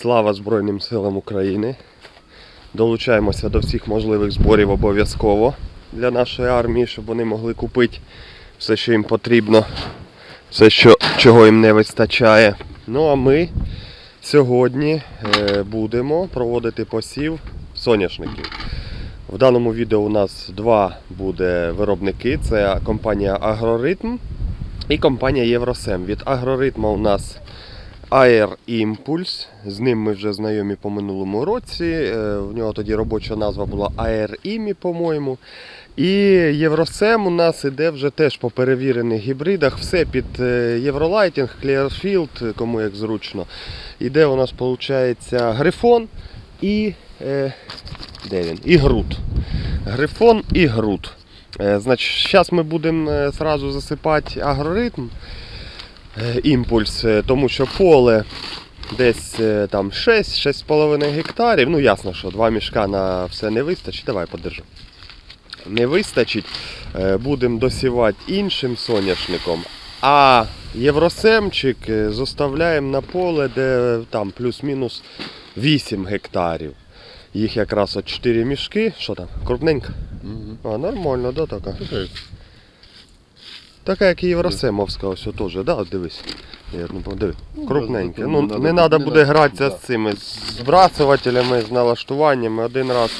Слава Збройним силам України. Долучаємося до всіх можливих зборів обов'язково для нашої армії, щоб вони могли купити все, що їм потрібно, все, що, чого їм не вистачає. Ну а ми сьогодні е, будемо проводити посів соняшників. В даному відео у нас два буде виробники. Це компанія Агроритм і компанія Євросем. Від Агроритма у нас Air Impulse. З ним ми вже знайомі по минулому році. Е, В нього тоді робоча назва була Air IMI, по-моєму. І Євросем у нас іде вже теж по перевірених гібридах. Все під е, Євролайтінг, Clearfield, кому як зручно. Іде у нас, виходить, Грифон і. Е, де він? І Грут. Грифон і Грут. Е, Значить, зараз ми будемо зразу засипати агроритм імпульс, е, тому що поле десь е, там 6-6,5 гектарів. Ну ясно, що два мішка на все не вистачить. Давай подержу. Не вистачить. Е, Будемо досівати іншим соняшником. А євросемчик е, зоставляємо на поле, де там плюс-мінус 8 гектарів. Їх якраз от 4 мішки. Що там? Крупненько? А, нормально, да, така. Така, як і Євросемовська, ось теж, да, от дивись. Я ну, подиви. Крупненьке. Ну, не треба буде гратися з цими збрасувателями, з налаштуваннями. Один раз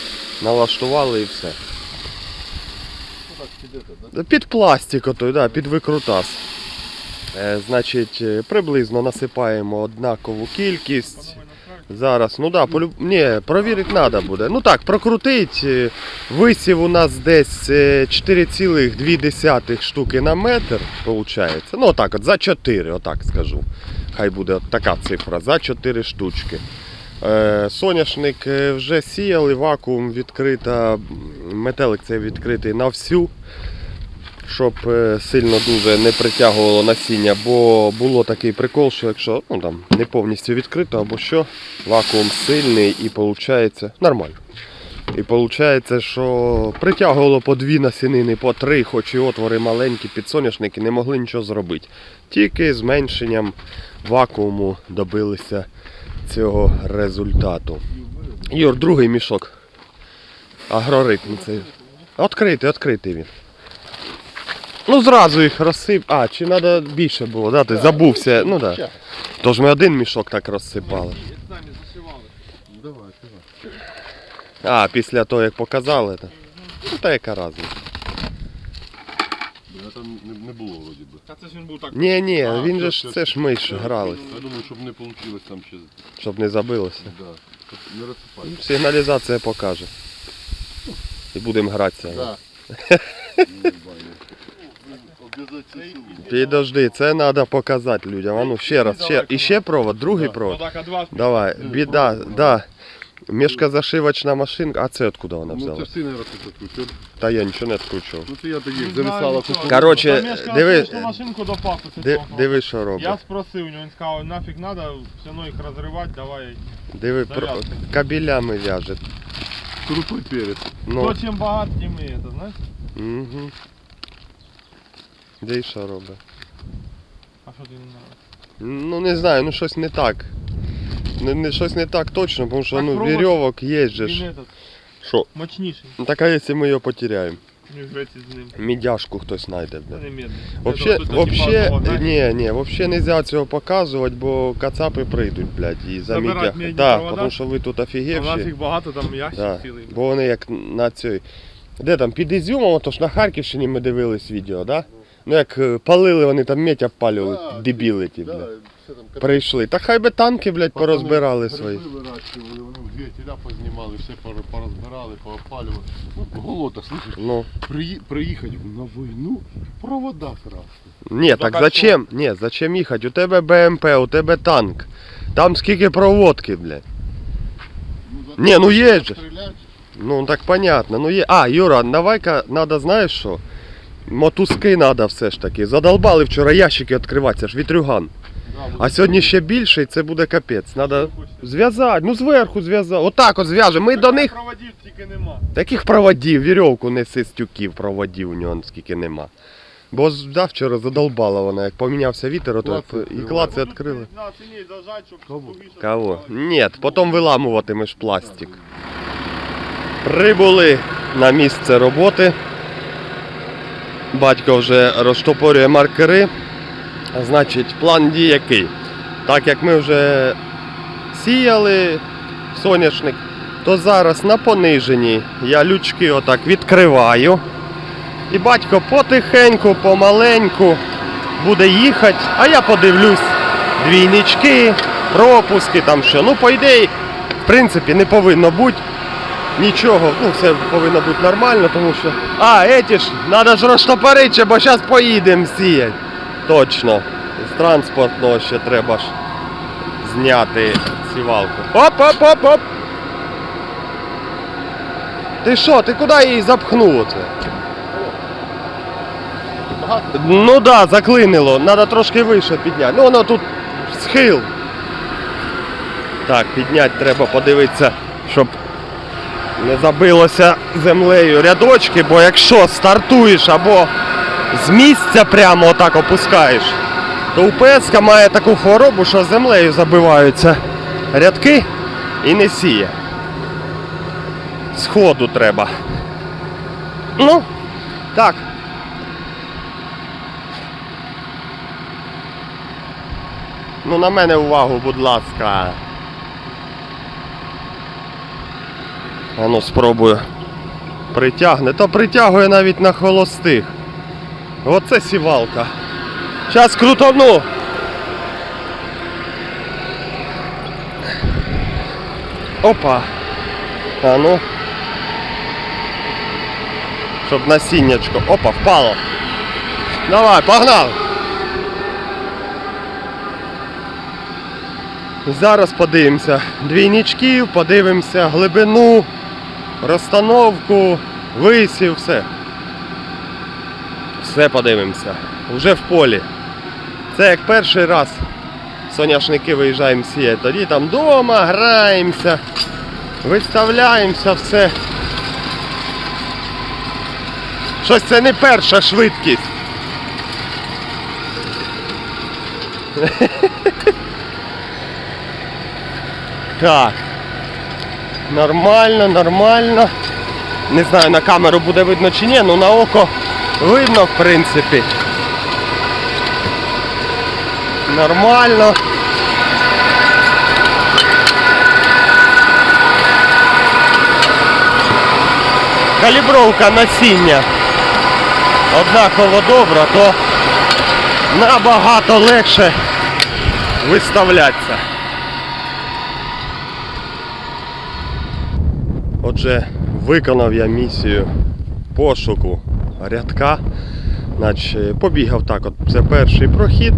налаштували і все. Під пластик отой, да, під викрутас. Е, значить, е, приблизно насипаємо однакову кількість. Зараз, ну да, полюб... Ні, провірити треба буде. Ну так, прокрутить. е, Висів у нас десь е, 4,2 штуки на метр, виходить. Ну так, от за 4, отак скажу. Хай буде от така цифра, за 4 штучки. Е, Соняшник е, вже сіяли, вакуум відкрита, метелик цей відкритий на всю, щоб е, сильно дуже не притягувало насіння, бо було такий прикол, що якщо ну, там, не повністю відкрито або що, вакуум сильний і виходить нормально. І виходить, що притягувало по дві насінини, по три, хоч і отвори маленькі, підсоняшники не могли нічого зробити. Тільки зменшенням вакууму добилися цього результату. Юр, другий мішок. Агроритм цей. Відкритий, відкритий він. Ну зразу їх розсип. А, чи треба більше було, да? Ти забувся. Ну так. Да. Тож ми один мішок так розсипали. Давай, давай. А, після того як показали, то. Ну та яка разниця. Я там не, не було вроді би. Та це ж він був так. Ні, ні, А, він все, же ж все, це ж ми ж грали, Я думаю, щоб не вийшло там ще. щоб не забилося. Да. Щоб Не розсипати. Сигналізація покаже. І будемо гратися. Да. Обязательно. Підожди, це треба показати людям. А ну ще раз, ще. І ще провод, другий провод. Давай, біда, да. Мішкозашивочна машинка. А це откуда вона Ну це взяла? не розкрутив. Та я нічого не відкручував. Ну це я знаю зависала. Короче, диви- машинку до папи Ди-. Диви, що Я робить. спросив у нього, він сказав, нафіг надо, все одно їх розривати, давай. Диви, про... Кабелями в'яже. Крупий перець. Ну, Хто чим багат, тим і це, знаєш? угу. Де і що робить? А що ти не знаєш? Ну не знаю, ну щось не так. Не, не, щось не так точно, тому що Так ну, провод- вірьовок є же Він ж. этот, Що? мощніший, Ну так а якщо ми його потеряємо? з ним. Мідяшку хтось знайде, Це блядь. не медний. Вообще, вообще, ні, ні, вообще нельзя цього показувати, бо кацапи прийдуть, блядь, і за Забирать мідя. медні Так, провода? тому що ви тут У нас їх багато, там ящик Да. цілий. Бо вони як на цій. Де там, під Ізюмом, ото ж на Харківщині ми дивились відео, да? Ну як е, палили вони там медь обпалювали, Да, дебіли ті, Да, блядь. все там капець. Прийшли. Та хай би танки, блядь, Пацани порозбирали свої. гриби вирощували, вони дві тіля познімали, все пор- порозбирали, поопалювали. Ну, голота, слышиш, Ну. приї- приїхати на війну, провода красти. Ні, Так так зачем? Ні, зачем їхати? У тебе БМП, у тебе танк. Там скільки проводки, блядь. Ну, за Ні, ну є же. стріляти, Ну так понятно. Ну є. А, Юра, давай-ка надо, знаєш що? Мотузки треба все ж таки. Задолбали вчора ящики відкривати, це ж вітрюган. А сьогодні ще більше і це буде капець. Надо зв'язати, ну зверху зв'язати. Отак от зв'яжемо. Ми до них. Проводів тільки нема. Таких проводів, вірьовку неси з тюків проводів у нього скільки нема. Бо да, вчора задолбала вона, як помінявся вітер, Клаци і клаци відкрили. На ціні зажать, щоб Кого? Кого? Ні, потім виламуватимеш пластик. Прибули на місце роботи. Батько вже розтопорює маркери. Значить, план дій який? Так як ми вже сіяли соняшник, то зараз на пониженні я лючки отак відкриваю. І батько потихеньку, помаленьку буде їхати, а я подивлюсь двійнички, пропуски, там що. Ну, по ідеї, в принципі, не повинно бути нічого. Ну, все повинно бути нормально, тому що. А, еті ж, треба ж розтопорити, бо зараз поїдемо сіяти. Точно. З транспортного ще треба ж зняти сівалку. Оп-оп-оп-оп! Ти що, ти куди її запхнув оце? Ну да, заклинило. Надо трошки вище підняти. Ну воно тут схил. Так, підняти треба подивитися, щоб не забилося землею рядочки, бо якщо стартуєш або з місця прямо отак опускаєш, то УПС має таку хворобу, що землею забиваються рядки і не сіє. Сходу треба. Ну, так. Ну на мене увагу, будь ласка. Ану спробую. Притягне. То притягує навіть на холостих. Оце сівалка. Зараз крутану. Опа. А ну. Щоб насіннячко. Опа, впало. Давай, погнали. Зараз подивимося двійничків, подивимося глибину, розстановку, висів, все. Все подивимося. Вже в полі. Це як перший раз соняшники виїжджаємо сіяти. Тоді там вдома граємося, виставляємося, все. Щось це не перша швидкість. Так. Нормально, нормально. Не знаю, на камеру буде видно чи ні, ну на око видно, в принципі. Нормально. Калібровка насіння однаково добра, то набагато легше виставлятися. Отже, виконав я місію пошуку рядка. Значить, побігав так, от це перший прохід.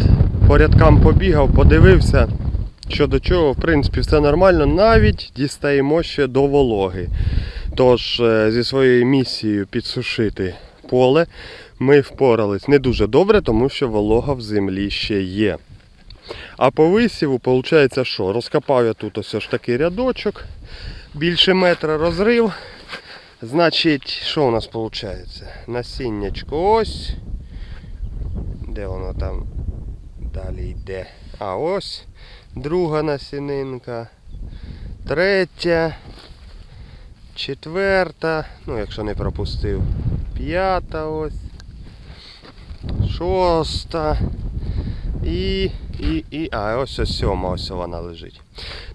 По рядкам побігав, подивився, що до чого, в принципі, все нормально, навіть дістаємо ще до вологи. Тож, е, зі своєю місією підсушити поле ми впорались не дуже добре, тому що волога в землі ще є. А по висіву, виходить, що? Розкопав я тут ось ж такий рядочок більше метра розрив. Значить, що у нас виходить? Насіннячко ось. Де воно там далі йде? А ось друга насінинка. Третя. Четверта. Ну, якщо не пропустив. П'ята ось. Шоста. І, і, і. А, ось ось сьома, ось вона лежить.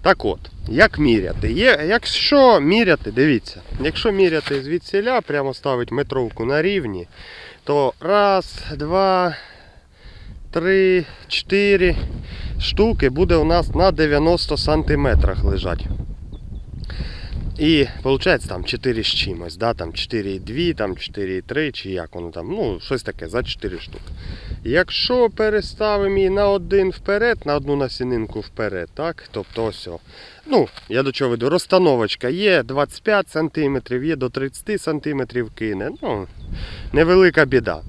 Так от, як міряти? Є, якщо міряти, дивіться, якщо міряти звідсіля, прямо ставить метровку на рівні, то раз, два, три, чотири штуки буде у нас на 90 сантиметрах лежать. І виходить там 4 з чимось, да, там 4,2, там 4,3 чи як воно там, ну щось таке за 4 штуки. Якщо переставимо її на один вперед, на одну насінинку вперед, так? Тобто ось. Ну, я до чого веду, розстановочка є 25 см, є до 30 см кине. Ну, невелика біда.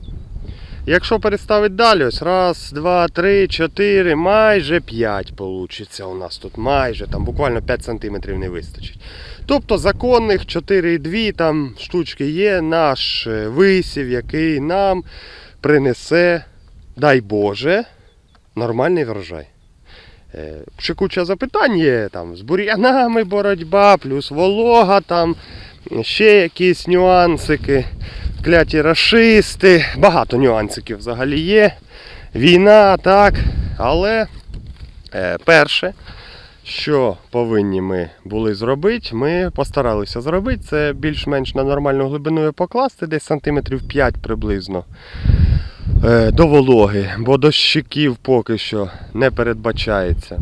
Якщо переставити далі, ось раз, два, три, чотири, майже 5 вийде у нас тут. Майже, там буквально 5 см не вистачить. Тобто законних 4,2 там штучки є, наш е, висів, який нам принесе, дай Боже, нормальний врожай. Е, Ще куча запитань є, там, з бур'янами боротьба, плюс волога, там, ще якісь нюансики, кляті рашисти, багато нюансиків взагалі є. Війна, так, але е, перше, що повинні ми були зробити, ми постаралися зробити. Це більш-менш на нормальну глибину покласти, десь сантиметрів 5 приблизно е, до вологи, бо дощиків поки що не передбачається.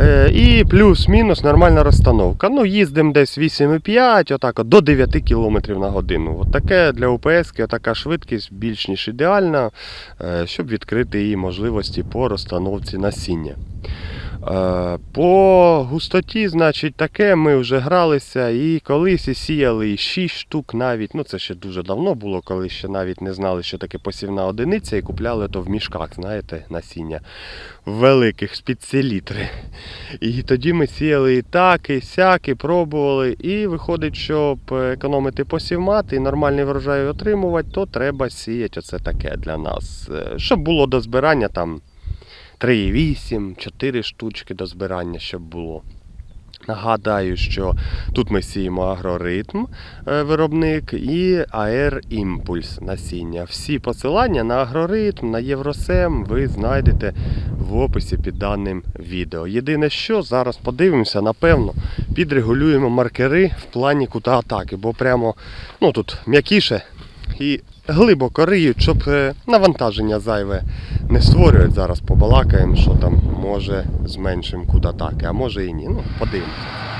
Е, І плюс-мінус нормальна розстановка. Ну, їздимо десь 8,5, отак, от, до 9 км на годину. От таке для УПС, така швидкість більш ніж ідеальна, е, щоб відкрити її можливості по розстановці насіння. Е, По густоті, значить, таке ми вже гралися і колись і сіяли і 6 штук навіть. Ну це ще дуже давно було, коли ще навіть не знали, що таке посівна одиниця, і купляли то в мішках, знаєте, насіння великих спідселітри. І тоді ми сіяли і так, і сяк, і пробували. І виходить, щоб економити посівмат і нормальний врожай отримувати, то треба сіяти оце таке для нас. Е, Щоб було до збирання там 3,8, 4 штучки до збирання, щоб було. Нагадаю, що тут ми сіємо агроритм е, виробник і АР Імпульс насіння. Всі посилання на агроритм, на Євросем ви знайдете в описі під даним відео. Єдине, що зараз подивимося, напевно, підрегулюємо маркери в плані кута атаки, бо прямо ну, тут м'якіше і глибоко риють, щоб е, навантаження зайве не створюють. Зараз побалакаємо, що там може зменшимо куди таки, а може і ні. Ну, подивимося.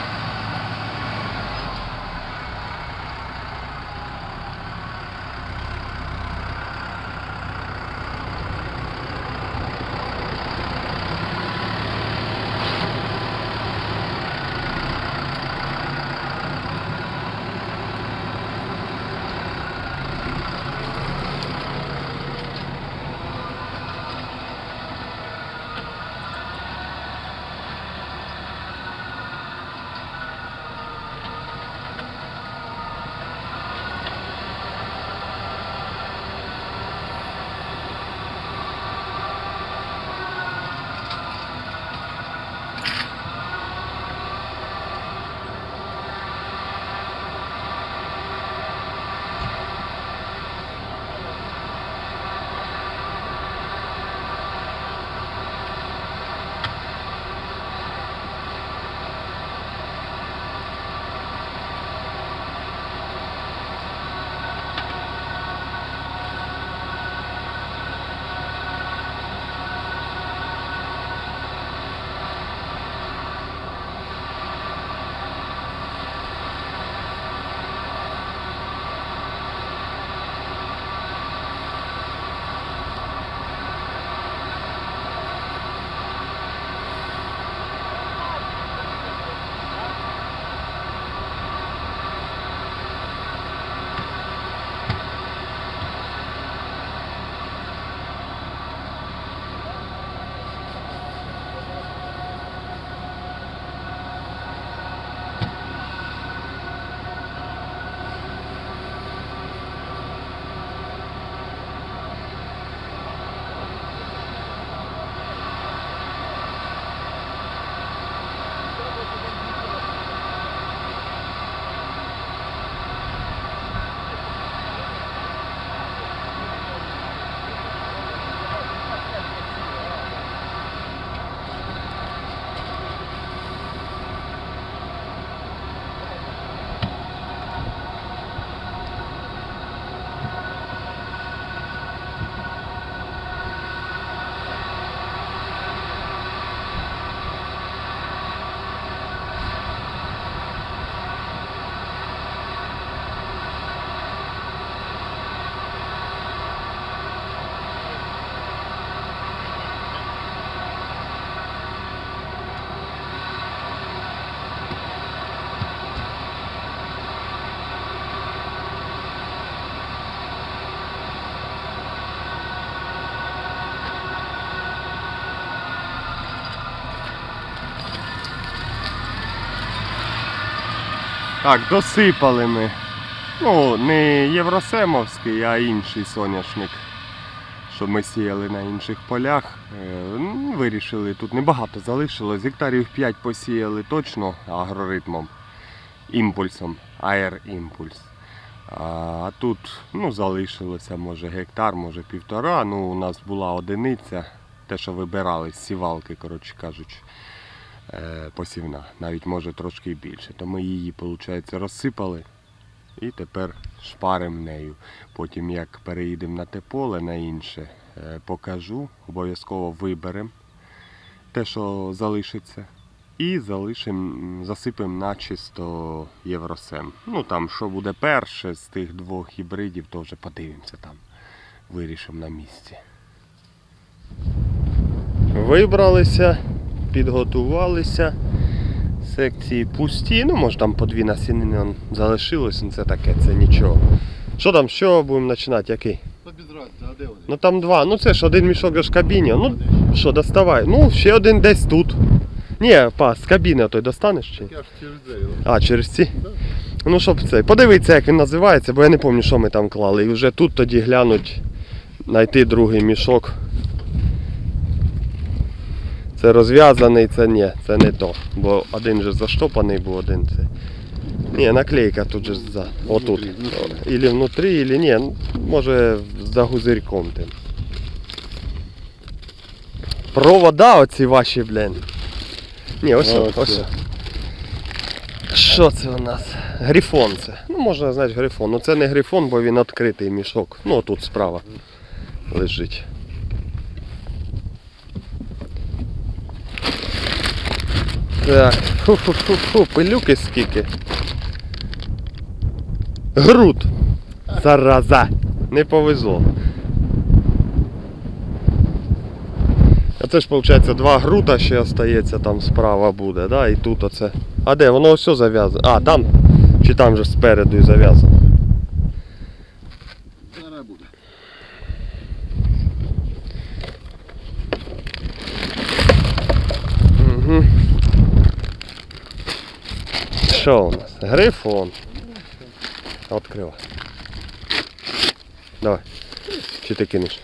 Так, досипали ми. Ну, не євросемовський, а інший соняшник. що ми сіяли на інших полях. Е, Вирішили, тут небагато залишилось. Гектарів 5 посіяли точно агроритмом, імпульсом, аер-імпульс. А тут ну, залишилося може гектар, може півтора. Ну, у нас була одиниця, те, що вибирали з сівалки, коротше кажучи, посівна, навіть може трошки більше. То ми її, виходить, розсипали і тепер шпаримо нею. Потім, як переїдемо на те поле, на інше, е, покажу, обов'язково виберемо те, що залишиться. І залишимо, засипемо начисто Євросем. Ну там, що буде перше з тих двох гібридів, то вже подивимося там. Вирішимо на місці. Вибралися, підготувалися. Секції пусті. Ну, може там по дві насінини он залишилось, ну це таке, це нічого. Що там, що будемо починати? Який? Та без разниці, а де вони? Ну там два. Ну це ж один мішок ж в кабіні. Ну що, доставай. Ну, ще один десь тут. Ні, па, з кабіни той достанеш чи? Я ж через двері. А, через ці? Да. Ну, щоб це. Подивіться, як він називається, бо я не пам'ятаю, що ми там клали. І вже тут тоді глянуть, знайти другий мішок. Це розв'язаний, це ні, це не то. Бо один же заштопаний був, один це. Ні, наклейка тут же за. Отут. Ілі внутрі, ілі ні. Може за гузирком тим. Провода оці ваші, блін. Ні, ось, Оце. ось. Що це у нас? Грифон це. Ну, можна знати грифон. Ну це не грифон, бо він відкритий мішок. Ну тут справа лежить. Так, фу-фу-фу-фу, пилюки скільки. Груд. Зараза. Не повезло. А це ж виходить два грута ще остається, там справа буде, да? І тут оце. А де? Воно все зав'язано. А, там. Чи там же спереду і зав'язано. Зараз буде. Угу. Що у нас? Грифон. Откривай. Давай. Чи ти кинеш?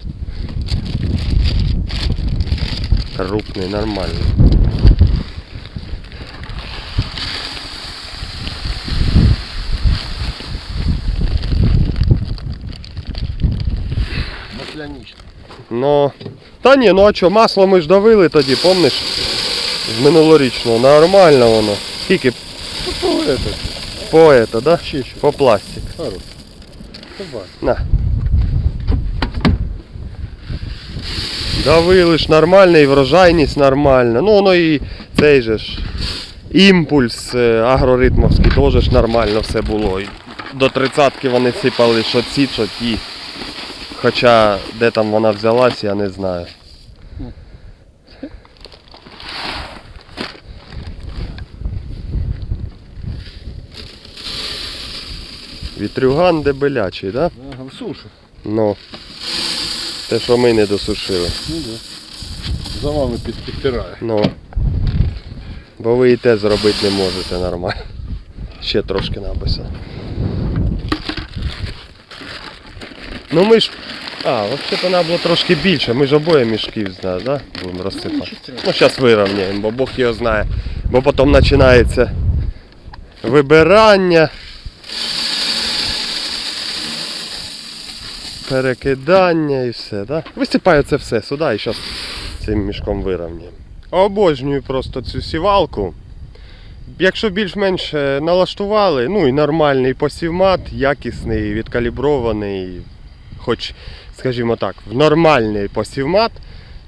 Крупний, нормальний. Маслянічно. Ну. Та ні, ну а що, масло ми ж давили тоді, помниш? З минулорічного. Нормально воно. Скільки Ну, это, по это, да? ще. По пластик. Хорош. Давай. На. Давили ж нормально і врожайність нормальна. Ну воно і цей же ж імпульс е, агроритмовський теж ж нормально все було. І до тридцятки вони сипали що ці, що ті. Хоча де там вона взялась, я не знаю. Вітрюган дебелячий, так? Да? Ага, сушу. Ну. Те, що ми не досушили. Ну да. За вами під, підпирає. Ну. Бо ви і те зробити не можете нормально. Ще трошки написано. Ну ми ж. А, взагалі треба було трошки більше. Ми ж обоє мішків знаєш, да? Будемо розсипати. Ну зараз вирівняємо, бо Бог його знає. Бо потім починається вибирання. Перекидання і все, да? Висипаю це все сюди і зараз цим мішком вирівняємо. Обожнюю просто цю сівалку. Якщо більш-менш е, налаштували, ну і нормальний посівмат, якісний, відкалібрований, хоч, скажімо так, в нормальний посівмат,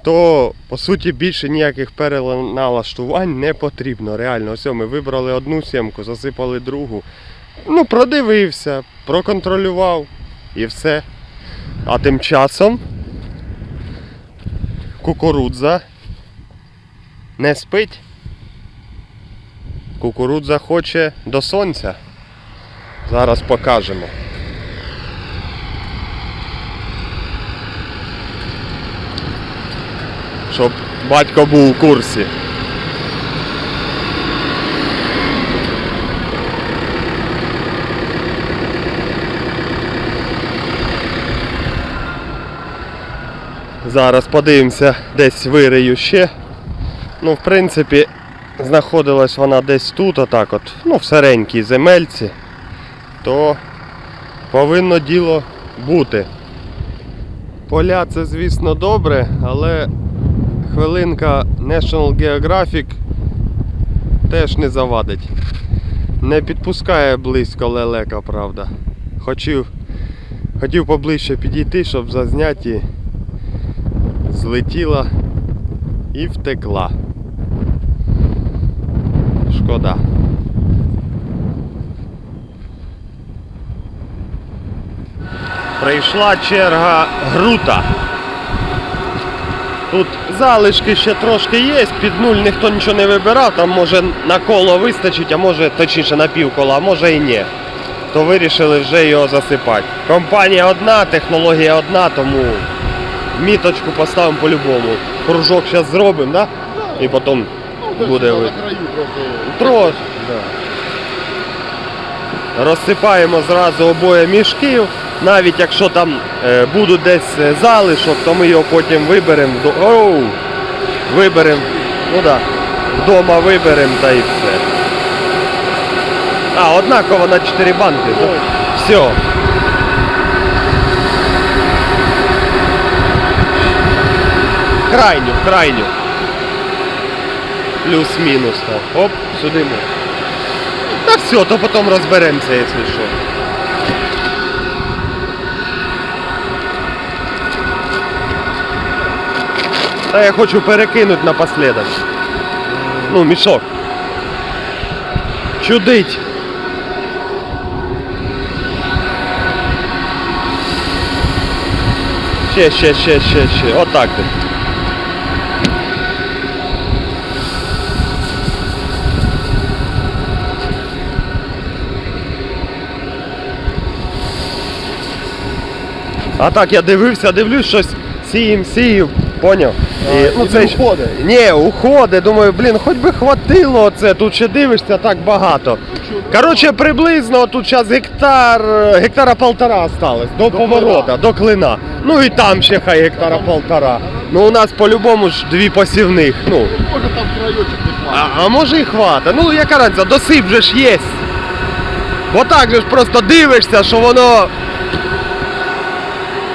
то по суті більше ніяких переналаштувань не потрібно. Реально, ось ми вибрали одну сімку, засипали другу. Ну, продивився, проконтролював і все. А тим часом кукурудза не спить. Кукурудза хоче до сонця. Зараз покажемо. Щоб батько був у курсі. Зараз подивимося, десь вирию ще. Ну, в принципі, знаходилась вона десь тут, отак от, ну, в серенькій земельці, то повинно діло бути. Поля це, звісно, добре, але хвилинка National Geographic теж не завадить. Не підпускає близько лелека, правда. Хотів, хотів поближче підійти, щоб зазняті злетіла і втекла. Шкода. Прийшла черга грута. Тут залишки ще трошки є, під нуль ніхто нічого не вибирав, там може на коло вистачить, а може точніше на півкола, а може і ні. То вирішили вже його засипати. Компанія одна, технологія одна, тому міточку поставимо по-любому. Кружок зараз зробимо, да? І потім Ну, буде трохи. Трошки. Да. Розсипаємо зразу обоє мішків. Навіть якщо там е, будуть десь е, залишок, то ми його потім виберемо. вдо- Оу! Виберемо. Ну. Да. Вдома виберемо та і все. А, однаково на 4 банки. Да? Все. Крайню, крайню. Плюс-мінус так. Оп, сюди ми. Та все, то потім розберемося, якщо що. Та я хочу перекинути напоследок. Ну, мішок. Чудить. Ще, ще, ще, ще, ще. Отак. ти. А так я дивився, дивлюсь щось, сієм, сію, поняв? І, ну, і не ж- уходить? Ні, уходить, думаю, блін, хоч би хватило це, тут ще дивишся так багато. Коротше, приблизно тут зараз гектар, гектара полтора осталось, до, поворота, до клина. Ну і там ще хай гектара полтора. Ну у нас по-любому ж дві посівних. Ну, Може там краючок не а, а може і хвата. Ну яка разниця, досип же ж є. Бо так же ж просто дивишся, що воно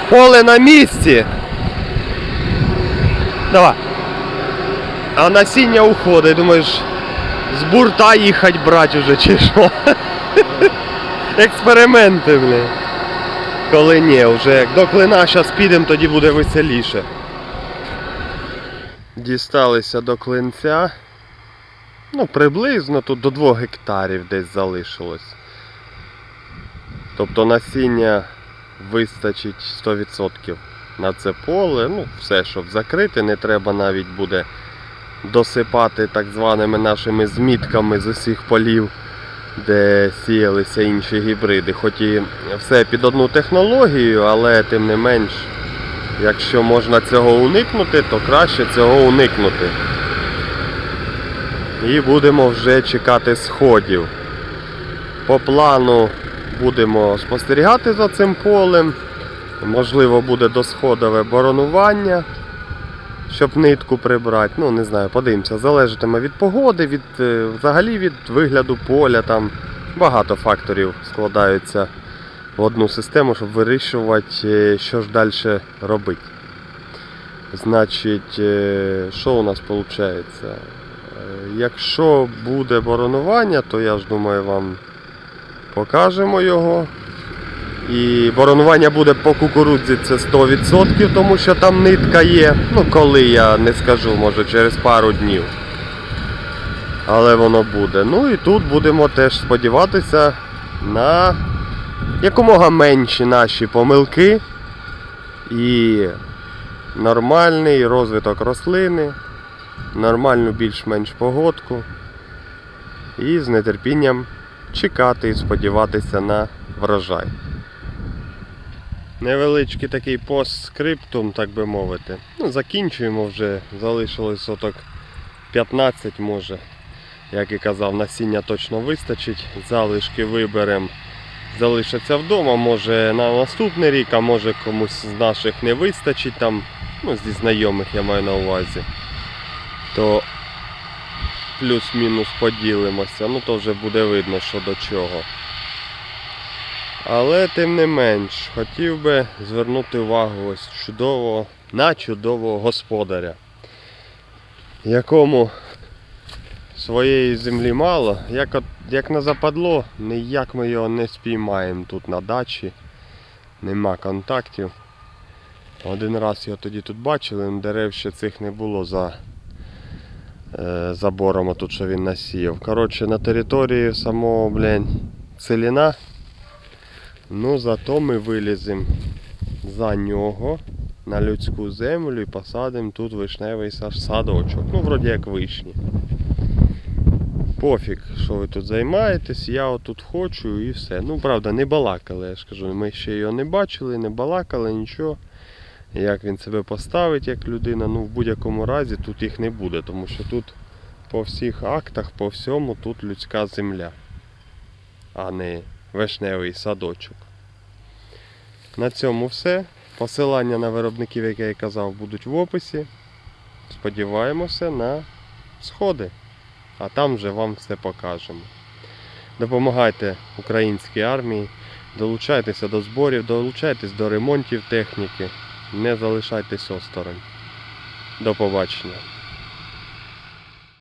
поле на місці. Давай. А насіння уходить, думаєш, з бурта їхати брати вже чи що? Експерименти, блін. Коли ні, вже як до клина зараз підемо, тоді буде веселіше. Дісталися до клинця. Ну, приблизно тут до 2 гектарів десь залишилось. Тобто насіння вистачить 100% на це поле. Ну, все, щоб закрити, не треба навіть буде досипати так званими нашими змітками з усіх полів, де сіялися інші гібриди. Хоч і все під одну технологію, але тим не менш, якщо можна цього уникнути, то краще цього уникнути. І будемо вже чекати сходів. По плану будемо спостерігати за цим полем. Можливо, буде досходове боронування, щоб нитку прибрати. Ну, не знаю, подивимося. Залежатиме від погоди, від, е, взагалі від вигляду поля. Там багато факторів складаються в одну систему, щоб вирішувати, е, що ж далі робити. Значить, е, що у нас виходить? Якщо буде боронування, то я ж думаю, вам покажемо його. І боронування буде по кукурудзі це 100%, тому що там нитка є. Ну коли я не скажу, може через пару днів. Але воно буде. Ну і тут будемо теж сподіватися на якомога менші наші помилки і нормальний розвиток рослини, нормальну більш-менш погодку. І з нетерпінням чекати і сподіватися на врожай. Невеличкий такий постскриптум, так би мовити. Ну, закінчуємо вже, залишилось оток 15 може. Як і казав, насіння точно вистачить. Залишки виберемо, залишаться вдома, може на наступний рік, а може комусь з наших не вистачить там ну, зі знайомих я маю на увазі, то плюс-мінус поділимося, ну то вже буде видно, що до чого. Але тим не менш, хотів би звернути увагу ось чудово, на чудового господаря, якому своєї землі мало, як, от, як на западло, ніяк ми його не спіймаємо тут на дачі, нема контактів. Один раз його тоді тут бачили, дерев ще цих не було за забором, тут що він насіяв. Коротше, на території самого, блін, целіна. Ну, зато ми виліземо за нього на людську землю і посадимо тут вишневий садочок. Ну, вроді як вишні. Пофіг, що ви тут займаєтесь, я отут хочу і все. Ну, правда, не балакали, я ж кажу, ми ще його не бачили, не балакали, нічого. Як він себе поставить як людина, ну в будь-якому разі тут їх не буде, тому що тут по всіх актах, по всьому тут людська земля, а не вишневий садочок. На цьому все. Посилання на виробників, як я і казав, будуть в описі. Сподіваємося на сходи. А там вже вам все покажемо. Допомагайте українській армії, долучайтеся до зборів, долучайтесь до ремонтів техніки, не залишайтесь осторонь. До побачення.